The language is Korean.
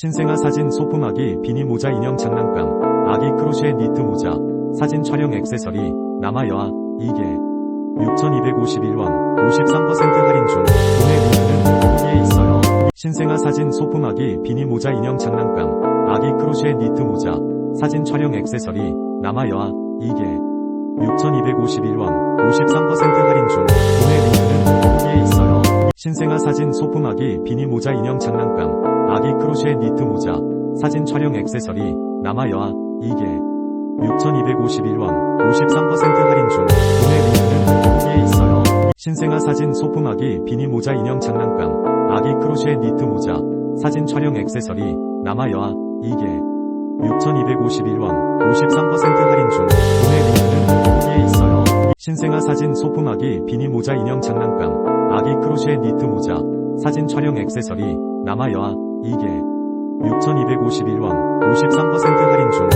신생아 사진 소품 아기 비니 모자 인형 장난감 아기 크로셰 니트 모자 사진 촬영 액세서리 남아 여아 이게 6,251원 53% 할인 중 구매 링크는 여기에 있어요. 신생아 사진 소품 아기 비니 모자 인형 장난감 아기 크로셰 니트 모자 사진 촬영 액세서리 남아 여아 이게 6,251원 53% 할인 중 구매 링크는 여기에 있어요. 신생아 사진 소품 아기 비니 모자 인형 장난감 아기 크로셰 니트 모자 사진 촬영 액세서리 남아 여아 이게 6,251원 53% 할인 중 구매 링크는 여기에 있어요. 신생아 사진 소품 아기 비니 모자 인형 장난감 아기 크로셰 니트 모자 사진 촬영 액세서리 남아 여아 이게 6,251원 53% 할인 중 구매 링크는 여기에 있어요. 신생아 사진 소품 아기 비니 모자 인형 장난감 아기 크로셰 니트 모자 사진 촬영 액세서리 남아 여아 이게 6,251원 53% 할인 중